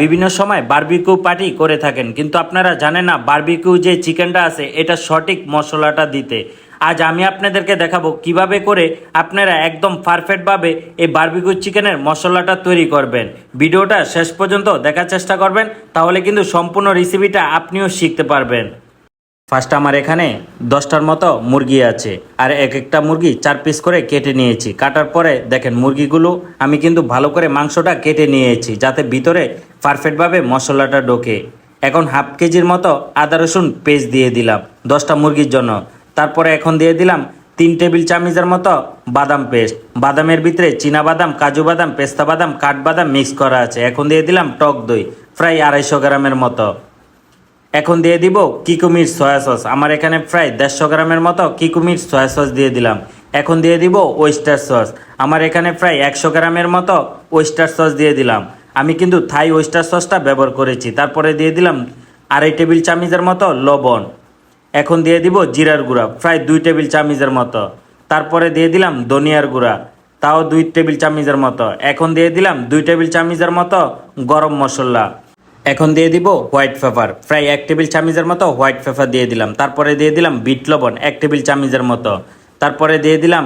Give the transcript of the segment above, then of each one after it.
বিভিন্ন সময় barbecue party করে থাকেন। কিন্তু আপনারা জানেন না বার্বিকিউ যে চিকেনটা আছে, এটা সঠিক মশলাটা দিতে। আজ আমি আপনাদেরকে দেখাবো কীভাবে করে আপনারা একদম পারফেক্টভাবে এই বার্বিকিউ চিকেনের মশলাটা তৈরি করবেন। ভিডিওটা শেষ পর্যন্ত দেখার চেষ্টা করবেন, তাহলে কিন্তু সম্পূর্ণ রেসিপিটা আপনিও শিখতে পারবেন। ফার্স্ট আমার এখানে দশটার মতো মুরগি আছে। আর এক একটা মুরগি চার পিস করে কেটে নিয়েছি। কাটার পরে দেখেন মুরগিগুলো, আমি কিন্তু ভালো করে মাংসটা কেটে নিয়েছি, যাতে ভিতরে পারফেক্টভাবে মশলাটা ঢোকে। এখন হাফ কেজির মতো আদা রসুন পেস্ট দিয়ে দিলাম দশটা মুরগির জন্য। তারপরে এখন দিয়ে দিলাম তিন টেবিল চামচের মতো বাদাম পেস্ট বাদামের ভিতরে চীনা বাদাম, কাজু বাদাম, পেস্তা বাদাম কাঠবাদাম মিক্স করা আছে। এখন দিয়ে দিলাম টক দই, প্রায় আড়াইশো গ্রামের মতো। এখন দিয়ে দিব কিকুমির সয়া সস। আমার এখানে প্রায় দেড়শো গ্রামের মতো কিকুমির সয়া সস দিয়ে দিলাম। এখন দিয়ে দিব ওয়েস্টার সস। আমার এখানে প্রায় একশো গ্রামের মতো ওয়েস্টার সস দিয়ে দিলাম। আমি কিন্তু থাই ওয়েস্টার সসটা ব্যবহার করেছি। তারপরে দিয়ে দিলাম আড়াই টেবিল চামচের মতো লবণ। এখন দিয়ে দিব জিরার গুঁড়া, প্রায় দুই টেবিল চামচের মতো। তারপরে দিয়ে দিলাম ধনিয়ার গুঁড়া, তাও দুই টেবিল চামচের মতো। এখন দিয়ে দিলাম দুই টেবিল চামচের মতো গরম মশলা। এখন দিয়ে দিব হোয়াইট পেপার। প্রায় এক টেবিল চামচের মতো হোয়াইট পেপার দিয়ে দিলাম। তারপরে দিয়ে দিলাম বিট লবণ এক টেবিল চামচের মতো। তারপরে দিয়ে দিলাম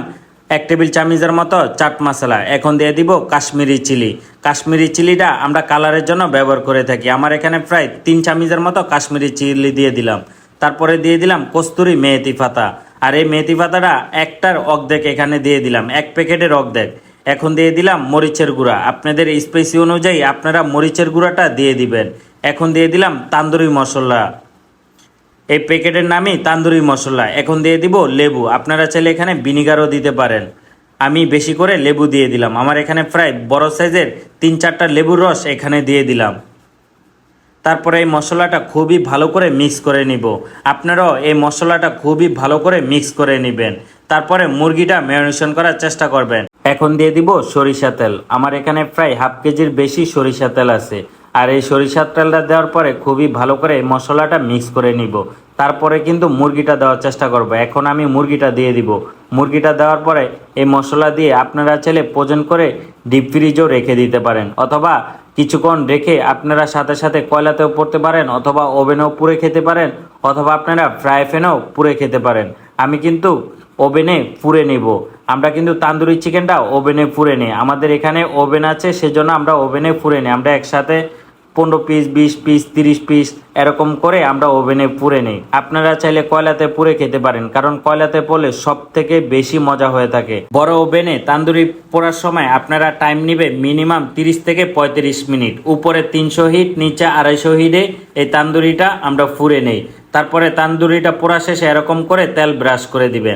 এক টেবিল চামচের মতো চাট মশলা। এখন দিয়ে দিব কাশ্মীরি চিলি। কাশ্মীরি চিলিটা আমরা কালারের জন্য ব্যবহার করে থাকি। আমার এখানে প্রায় তিন চামচের মতো কাশ্মীরি চিলি দিয়ে দিলাম। তারপরে দিয়ে দিলাম কস্তুরি মেথি পাতা। আর এই মেথি পাতাটা একটার অর্ধেক এখানে দিয়ে দিলাম। এক প্যাকেটের অর্ধেক। এখন দিয়ে দিলাম মরিচের গুঁড়া। আপনাদের স্পেসি অনুযায়ী আপনারা মরিচের গুঁড়াটা দিয়ে দিবেন। এখন দিয়ে দিলাম তান্দুরি মশলা। এই প্যাকেটের নামই তান্দুরি মশলা। এখন দিয়ে দিব লেবু। আপনারা চাইলে এখানে ভিনিগারও দিতে পারেন। আমি বেশি করে লেবু দিয়ে দিলাম। আমার এখানে প্রায় বড় সাইজের তিন চারটা লেবুর রস এখানে দিয়ে দিলাম। তারপরে এই মশলাটা খুবই ভালো করে মিক্স করে নিব। আপনারাও এই মশলাটা খুবই ভালো করে মিক্স করে নেবেন। তারপরে মুরগিটা ম্যারিনেশন করার চেষ্টা করবেন। এখন দিয়ে দিব সরিষা তেল। আমার এখানে প্রায় হাফ কেজির বেশি সরিষা তেল আছে। আর এই সরিষার তেলটা দেওয়ার পরে খুবই ভালো করে মশলাটা মিক্স করে নিব। তারপরে কিন্তু মুরগিটা দেওয়ার চেষ্টা করব। এখন আমি মুরগিটা দিয়ে দিব। মুরগিটা দেওয়ার পরে এই মশলা দিয়ে আপনারা চাইলে পোজন করে ডিপ ফ্রিজও রেখে দিতে পারেন। অথবা কিছুক্ষণ রেখে আপনারা সাথে সাথে কয়লাতেও পড়তে পারেন অথবা ওভেনেও পুড়ে খেতে পারেন অথবা আপনারা ফ্রাই প্যানেও পুড়ে খেতে পারেন। আমি কিন্তু ওভেনে পুড়ে নেব। আমরা কিন্তু তান্দুরি চিকেনটা ওভেনে পুড়ে নিই। আমাদের এখানে ওভেন আছে, সেজন্য আমরা ওভেনে পুড়ে নিই। আমরা একসাথে পনেরো পিস, বিশ পিস, তিরিশ পিস এরকম করে আমরা ওভেনে পুড়ে নিই। আপনারা চাইলে কয়লাতে পুড়ে খেতে পারেন, কারণ কয়লাতে পড়লে সব থেকে বেশি মজা হয়ে থাকে। বড় ওভেনে তান্দুরি পোড়ার সময় আপনারা টাইম নিবে মিনিমাম তিরিশ থেকে পঁয়ত্রিশ মিনিট। উপরে তিনশো হিট, নিচে আড়াইশো হিটে এই তান্দুরিটা আমরা ফুরে নেই। তারপরে তান্দুরিটা পোড়া শেষে এরকম করে তেল ব্রাশ করে দিবেন।